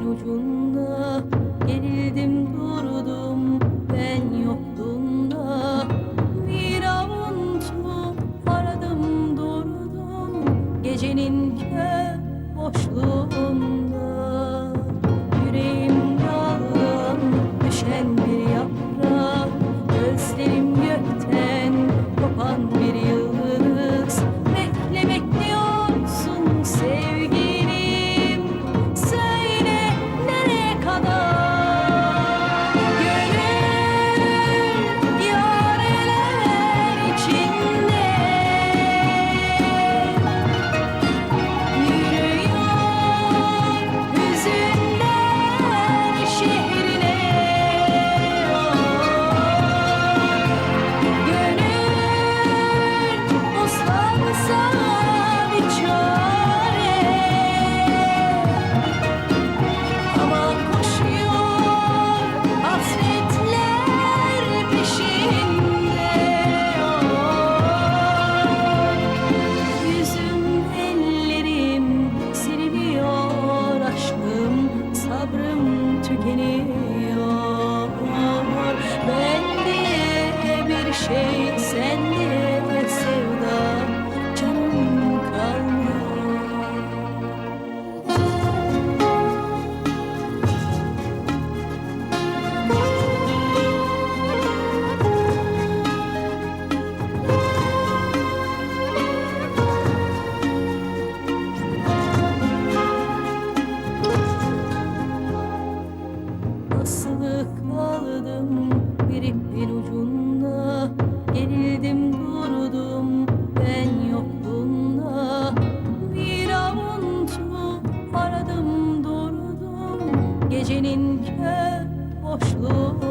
ipin ucunda Gerildim durdum. Ben yokluğunda Bir avuntu aradım durdum. Gecenin kör boşluğunda. Yüreğim daldan düşen bir yaprak. Gözlerim gökten kopan bir yıldız Guinea. Kaldım bir ipin ucunda. Gerildim durdum ben yokluğunda Bir avuntu aradım durdum. Gecenin kör boşluğunda